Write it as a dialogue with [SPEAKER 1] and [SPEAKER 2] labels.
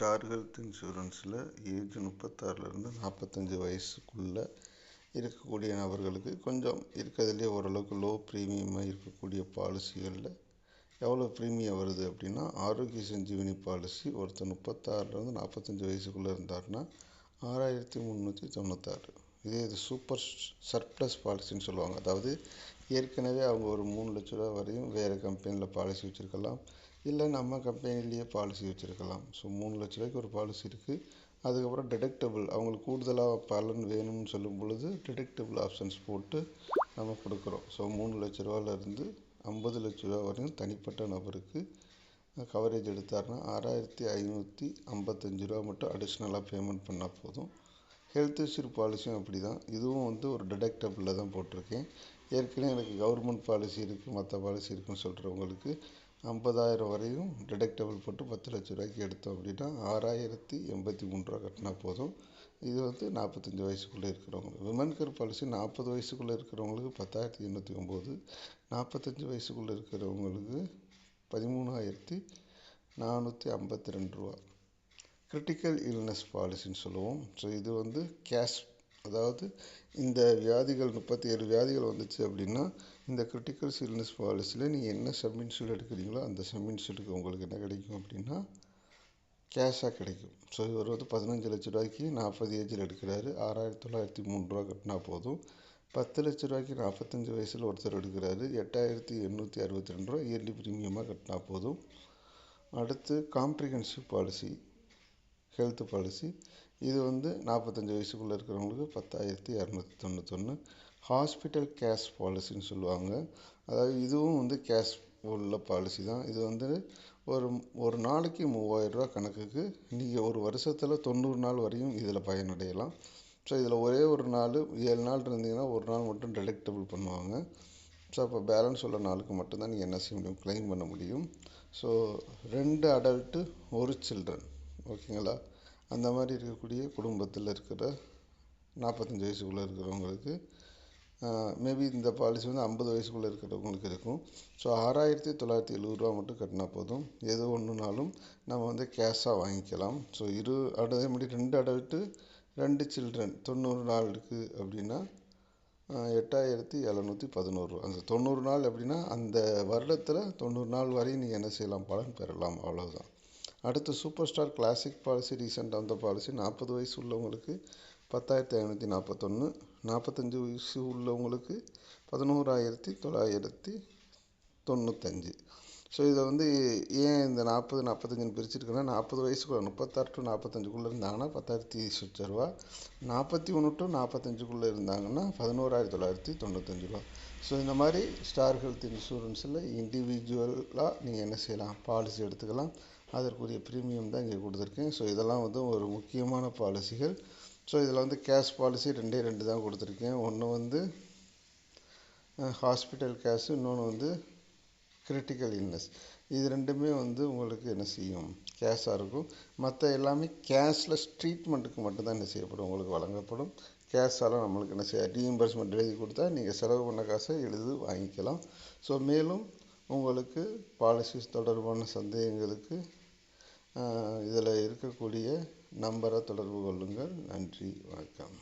[SPEAKER 1] Star health இன்சூரன்ஸில் age முப்பத்தாறுலேருந்து நாற்பத்தஞ்சு வயசுக்குள்ளே இருக்கக்கூடிய நபர்களுக்கு கொஞ்சம் இருக்கிறதுலே ஓரளவுக்கு லோ ப்ரீமியமாக இருக்கக்கூடிய பாலிசிகளில் எவ்வளோ ப்ரீமியம் வருது அப்படின்னா ஆரோக்கிய சஞ்சீவினி பாலிசி ஒருத்தர் முப்பத்தாறுலேருந்து நாற்பத்தஞ்சு வயசுக்குள்ளே இருந்தாருன்னா ஆறாயிரத்தி முந்நூற்றி தொண்ணூத்தாறு. இதே இது சூப்பர் சர்ப்ளஸ் பாலிசின்னு சொல்லுவாங்க. அதாவது ஏற்கனவே அவங்க ஒரு மூணு லட்ச ரூபா வரையும் வேறு கம்பெனியில் பாலிசி வச்சுருக்கலாம். இல்லை நம்ம கம்பெனிலேயே பாலிசி வச்சுருக்கலாம். ஸோ மூணு லட்ச ரூபாய்க்கு ஒரு பாலிசி இருக்குது அதுக்கப்புறம் டிடெக்டபிள் அவங்களுக்கு கூடுதலாக பலன் வேணும்னு சொல்லும் பொழுது டிடெக்டபிள் ஆப்ஷன்ஸ் போட்டு நம்ம கொடுக்குறோம். ஸோ மூணு லட்ச ரூபாலேருந்து ஐம்பது லட்ச ரூபா வரையும் தனிப்பட்ட நபருக்கு கவரேஜ் எடுத்தாருன்னா ஆறாயிரத்தி ஐநூற்றி ஐம்பத்தஞ்சு ரூபா மட்டும் அடிஷ்னலாக பேமெண்ட் பண்ணால் போதும். ஹெல்த் இஷ்யூர் பாலிசியும் அப்படி தான் இதுவும் வந்து ஒரு டிடெக்டபிளில் தான் போட்டிருக்கேன். ஏற்கனவே எனக்கு கவர்மெண்ட் பாலிசி இருக்குது மற்ற பாலிசி இருக்குன்னு சொல்கிறவங்களுக்கு ஐம்பதாயிரம் வரையும் டிடெக்டபிள் போட்டு பத்து லட்ச ரூபாய்க்கு எடுத்தோம் அப்படின்னா ஆறாயிரத்தி எண்பத்தி மூணு ரூபா கட்டினா போதும். இது வந்து நாற்பத்தஞ்சி வயசுக்குள்ளே இருக்கிறவங்க. விமன் கேர் பாலிசி நாற்பது வயசுக்குள்ளே இருக்கிறவங்களுக்கு பத்தாயிரத்தி எண்ணூற்றி ஒம்பது நாற்பத்தஞ்சு வயசுக்குள்ளே இருக்கிறவங்களுக்கு பதிமூணாயிரத்தி நானூற்றி ஐம்பத்தி ரெண்டு ரூபா. கிரிட்டிக்கல் இல்னஸ் பாலிசின்னு சொல்லுவோம். ஸோ இது வந்து கேஷ் அதாவது இந்த வியாதிகள் முப்பத்தி ஏழு வியாதிகள் வந்துச்சு அப்படின்னா இந்த கிரிட்டிக்கல் சில்னஸ் பாலிசியில் நீங்கள் என்ன சப் இன்சூல் எடுக்கிறீங்களோ அந்த சப் இன்சூலுக்கு உங்களுக்கு என்ன கிடைக்கும் அப்படின்னா கேஷாக கிடைக்கும். ஸோ இவர் வந்து பதினஞ்சு லட்ச ரூபாய்க்கு நாற்பது ஏஜில் எடுக்கிறாரு. ஆறாயிரத்தி தொள்ளாயிரத்தி மூணு ரூபா கட்டினா போதும். பத்து லட்ச ரூபாய்க்கு நாற்பத்தஞ்சு வயசில் ஒருத்தர் எடுக்கிறாரு. எட்டாயிரத்தி எண்ணூற்றி அறுபத்தி ரெண்டு ரூபா இயர்லி ப்ரீமியமாக கட்டினா போதும். அடுத்து காம்ப்ரிஹென்சிவ் பாலிசி ஹெல்த்து பாலிசி இது வந்து நாற்பத்தஞ்சு வயசுக்குள்ளே இருக்கிறவங்களுக்கு பத்தாயிரத்தி இரநூத்தி தொண்ணூத்தொன்று ஹாஸ்பிட்டல் கேஷ் பாலிசின்னு சொல்லுவாங்க. அதாவது இதுவும் வந்து கேஷ் உள்ள பாலிசி தான். இது வந்து ஒரு ஒரு நாளைக்கு மூவாயிரரூவா கணக்குக்கு நீங்கள் ஒரு வருஷத்தில் தொண்ணூறு நாள் வரையும் இதில் பயனடையலாம். ஸோ இதில் ஒரே ஒரு நாள் ஏழு நாள் இருந்தீங்கன்னா ஒரு நாள் மட்டும் டிடெக்டபிள் பண்ணுவாங்க. ஸோ அப்போ பேலன்ஸ் உள்ள நாளுக்கு மட்டும்தான் நீங்கள் என்ன செய்ய முடியும்? க்ளைம் பண்ண முடியும். ஸோ ரெண்டு அடல்ட்டு ஒரு சில்ட்ரன் ஓகேங்களா? அந்த மாதிரி இருக்கக்கூடிய குடும்பத்தில் இருக்கிற நாற்பத்தஞ்சு வயசுக்குள்ளே இருக்கிறவங்களுக்கு மேபி இந்த பாலிசி வந்து ஐம்பது வயசுக்குள்ளே இருக்கிறவங்களுக்கு இருக்கும். ஸோ ஆறாயிரத்தி தொள்ளாயிரத்தி எழுபது ரூபா மட்டும் கட்டினா போதும். எது ஒன்றுனாலும் நம்ம வந்து கேஷாக வாங்கிக்கலாம். ஸோ இரு அதே மாதிரி ரெண்டு அடல்ட்டு ரெண்டு சில்ட்ரன் தொண்ணூறு நாள் இருக்குது அப்படின்னா எட்டாயிரத்தி எழுநூற்றி பதினோரு அந்த தொண்ணூறு நாள் அப்படின்னா அந்த வருடத்தில் தொண்ணூறு நாள் வரையும் நீங்கள் என்ன செய்யலாம்? பலன் பெறலாம். அவ்வளோதான் அடுத்து சூப்பர் ஸ்டார் கிளாசிக் பாலிசி ரீசெண்டாக வந்த பாலிசி நாற்பது வயசு உள்ளவங்களுக்கு பத்தாயிரத்தி ஐநூற்றி நாற்பத்தொன்று நாற்பத்தஞ்சு வயசு உள்ளவங்களுக்கு பதினோராயிரத்தி தொள்ளாயிரத்தி தொண்ணூத்தஞ்சு. ஸோ இதை வந்து ஏன் இந்த நாற்பது நாற்பத்தஞ்சுன்னு பிரிச்சிருக்கேன்னா நாற்பது வயசுக்குள்ள முப்பத்தாறு டு நாற்பத்தஞ்சுக்குள்ளே இருந்தாங்கன்னா பத்தாயிரத்தி சொச்ச ரூபா நாற்பத்தி ஒன்று டு நாற்பத்தஞ்சுக்குள்ளே இருந்தாங்கன்னா பதினோராயிரத்தி தொள்ளாயிரத்தி தொண்ணூத்தஞ்சு ரூபா. ஸோ இந்த மாதிரி ஸ்டார் ஹெல்த் இன்சூரன்ஸில் இண்டிவிஜுவலாக நீங்கள் என்ன செய்யலாம்? பாலிசி எடுத்துக்கலாம். அதற்குரிய ப்ரீமியம் தான் இங்கே கொடுத்துருக்கேன். ஸோ இதெல்லாம் வந்து ஒரு முக்கியமான பாலிசிகள் ஸோ இதில் வந்து கேஷ் பாலிசி ரெண்டே ரெண்டு தான் கொடுத்துருக்கேன். ஒன்று வந்து ஹாஸ்பிட்டல் கேஷு இன்னொன்று வந்து கிரிட்டிக்கல் இல்னஸ் இது ரெண்டுமே வந்து உங்களுக்கு என்ன செய்யும்? கேஷாக இருக்கும். மற்ற எல்லாமே கேஷ்லெஸ் ட்ரீட்மெண்ட்டுக்கு மட்டும்தான் என்ன செய்யப்படும்? உங்களுக்கு வழங்கப்படும். கேஷால் நம்மளுக்கு என்ன செய்ய ரீஎம்பர்ஸ்மெண்ட் எழுதி கொடுத்தா நீங்கள் செலவு பண்ண காசை எழுதி வாங்கிக்கலாம். ஸோ மேலும் உங்களுக்கு பாலிசிஸ் தொடர்பான சந்தேகங்களுக்கு இதில் இருக்கக்கூடிய நம்பரை தொடர்பு கொள்ளுங்கள். நன்றி வணக்கம்.